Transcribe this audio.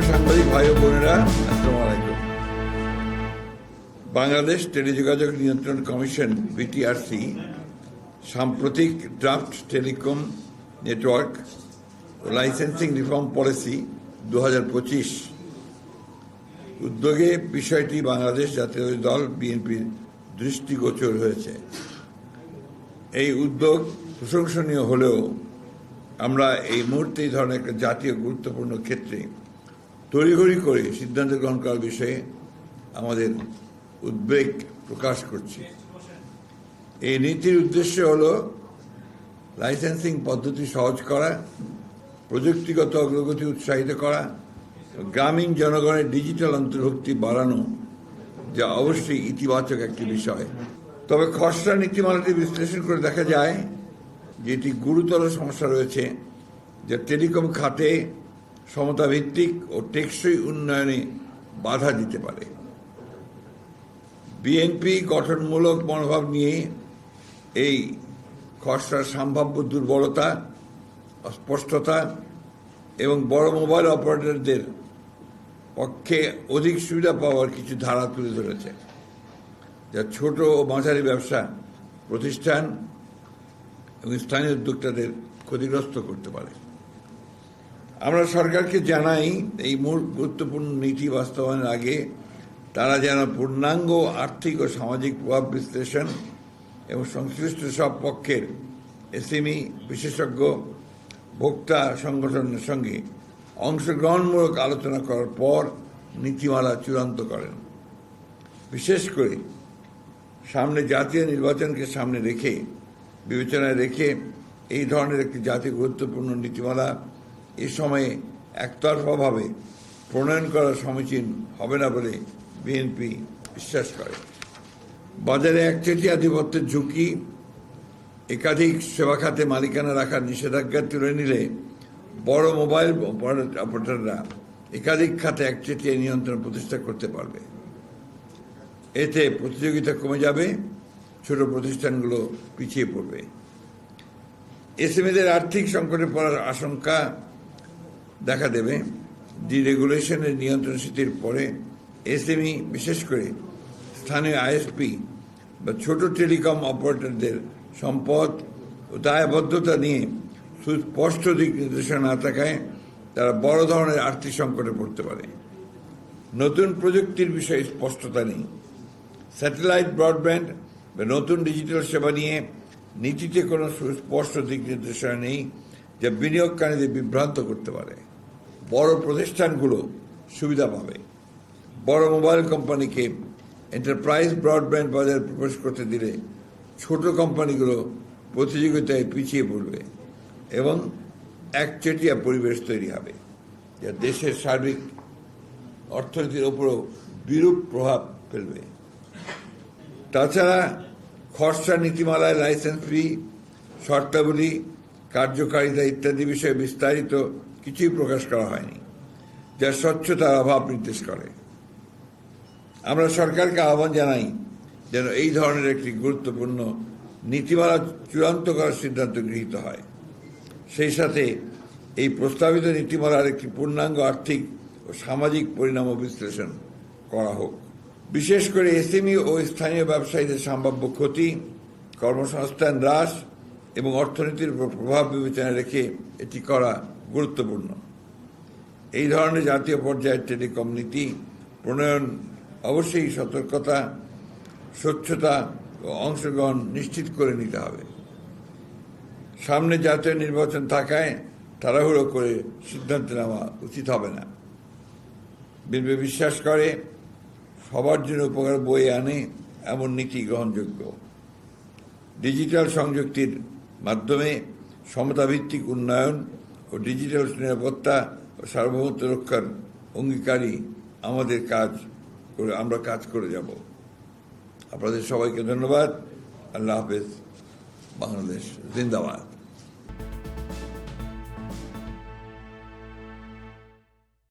প্রিয় সাংবাদিক ভাই ও বোনেরা আলাইকুম। বাংলাদেশ টেলিযোগাযোগ নিয়ন্ত্রণ কমিশন, বিটিআরসি, সাম্প্রতিক draft telecom network licensing reform policy দু পঁচিশ। উদ্যোগে বিষয়টি বাংলাদেশ জাতীয় দল বিএনপির দৃষ্টিগোচর হয়েছে। এই উদ্যোগ প্রশংসনীয় হলেও আমরা এই মুহূর্তে এই ধরনের জাতীয় গুরুত্বপূর্ণ ক্ষেত্রে তড়িঘড়ি করে সিদ্ধান্ত গ্রহণ করার বিষয়ে আমাদের উদ্বেগ প্রকাশ করছি। এই নীতির উদ্দেশ্য হল লাইসেন্সিং পদ্ধতি সহজ করা, প্রযুক্তিগত অগ্রগতি উৎসাহিত করা, গ্রামীণ জনগণের ডিজিটাল অন্তর্ভুক্তি বাড়ানো, যা অবশ্যই ইতিবাচক একটি বিষয়। তবে খসড়া নীতিমালাটি বিশ্লেষণ করে দেখা যায় যে এটি গুরুতর সমস্যা রয়েছে, যা টেলিকম খাতে সমতাভিত্তিক ও টেকসই উন্নয়নে বাধা দিতে পারে। বিএনপি গঠনমূলক মনোভাব নিয়ে এই খসড়ার সম্ভাব্য দুর্বলতা, অস্পষ্টতা এবং বড় মোবাইল অপারেটরদের পক্ষে অধিক সুবিধা পাওয়ার কিছু ধারা তুলে ধরেছে, যা ছোট ও মাঝারি ব্যবসা, প্রতিষ্ঠান এবং স্থানীয় উদ্যোক্তাদের ক্ষতিগ্রস্ত করতে পারে। আমরা সরকারকে জানাই, এই মূল গুরুত্বপূর্ণ নীতি বাস্তবায়নের আগে তারা যেন পূর্ণাঙ্গ আর্থিক ও সামাজিক প্রভাব বিশ্লেষণ এবং সংশ্লিষ্ট সব পক্ষের এসএমই, বিশেষজ্ঞ, ভোক্তা সংগঠনের সঙ্গে অংশগ্রহণমূলক আলোচনা করার পর নীতিমালা চূড়ান্ত করেন। বিশেষ করে সামনে জাতীয় নির্বাচনকে সামনে রেখে, বিবেচনায় রেখে এই ধরনের একটি জাতীয় গুরুত্বপূর্ণ নীতিমালা এ সময়ে একতরফাভাবে প্রণয়ন করা সমীচীন হবে না বলে বিএনপি বিশ্বাস করে। বাজারে একচেটি আধিপত্যের ঝুঁকি, একাধিক সেবা খাতে মালিকানা রাখার নিষেধাজ্ঞা তুলে নিলে বড় মোবাইল অপারেটররা একাধিক খাতে একচেটিয়া নিয়ন্ত্রণ প্রতিষ্ঠা করতে পারবে। এতে প্রতিযোগিতা কমে যাবে, ছোট প্রতিষ্ঠানগুলো পিছিয়ে পড়বে। এসএমএদের আর্থিক সংকটে পড়ার আশঙ্কা দেখা দেবে। ডিরেগুলেশনের নিয়ন্ত্রণ স্থিতির পরে এসএমই, বিশেষ করে স্থানীয় আইএসপি বা ছোট টেলিকম অপারেটরদের সম্পদ ও দায়বদ্ধতা নিয়ে সুস্পষ্ট দিক নির্দেশনা না থাকায় তারা বড় ধরনের আর্থিক সংকটে পড়তে পারে। নতুন প্রযুক্তির বিষয়ে স্পষ্টতা নেই। স্যাটেলাইট ব্রডব্যান্ড বা নতুন ডিজিটাল সেবা নিয়ে নীতিতে কোনো সুস্পষ্ট দিক নির্দেশনা নেই যা বিনিয়োগকারীদের বিভ্রান্ত করতে পারে। বড় প্রতিষ্ঠানগুলো সুবিধা পাবে। বড় মোবাইল কোম্পানিকে এন্টারপ্রাইজ ব্রডব্যান্ড বাজারে প্রবেশ করতে দিলে ছোট কোম্পানিগুলো প্রতিযোগিতায় পিছিয়ে পড়বে এবং একচেটিয়া পরিবেশ তৈরি হবে, যা দেশের সার্বিক অর্থনীতির ওপরও বিরূপ প্রভাব ফেলবে। তাছাড়া খসড়া নীতিমালায় লাইসেন্স ফি শর্তাবলী, কার্যকারিতা ইত্যাদি বিষয়ে বিস্তারিত কিছুই প্রকাশ করা হয়নি, যা স্বচ্ছতার অভাব নির্দেশ করে। আমরা সরকারকে আহ্বান জানাই যেন এই ধরনের একটি গুরুত্বপূর্ণ নীতিমালা চূড়ান্ত করার সিদ্ধান্ত গৃহীত হয়। সেই সাথে এই প্রস্তাবিত নীতিমালার একটি পূর্ণাঙ্গ আর্থিক ও সামাজিক পরিণাম বিশ্লেষণ করা হোক। বিশেষ করে এসএমই ও স্থানীয় ব্যবসায়ীদের সম্ভাব্য ক্ষতি, কর্মসংস্থান হ্রাস এবং অর্থনীতির উপর প্রভাব বিবেচনায় রেখে এটি করা গুরুত্বপূর্ণ। এই ধরনের জাতীয় পর্যায়ের টেলিকম নীতি, প্রণয়ন, অবশ্যই সতর্কতা, স্বচ্ছতা ও অংশগ্রহণ নিশ্চিত করে নিতে হবে। সামনে জাতীয় নির্বাচন থাকায় তাড়াহুড়ো করে সিদ্ধান্ত নেওয়া উচিত হবে না। বিএনপি বিশ্বাস করে, সবার জন্য উপকার বয়ে আনে এমন নীতি গ্রহণযোগ্য। ডিজিটাল সংযুক্তির মাধ্যমে সমতাভিত্তিক উন্নয়ন ও ডিজিটাল নিরাপত্তা ও সার্বভৌমত্ব রক্ষার অঙ্গীকারী আমাদের কাজ করে, আমরা কাজ করে যাব। আপনাদের সবাইকে ধন্যবাদ। আল্লাহ হাফেজ। বাংলাদেশ জিন্দাবাদ।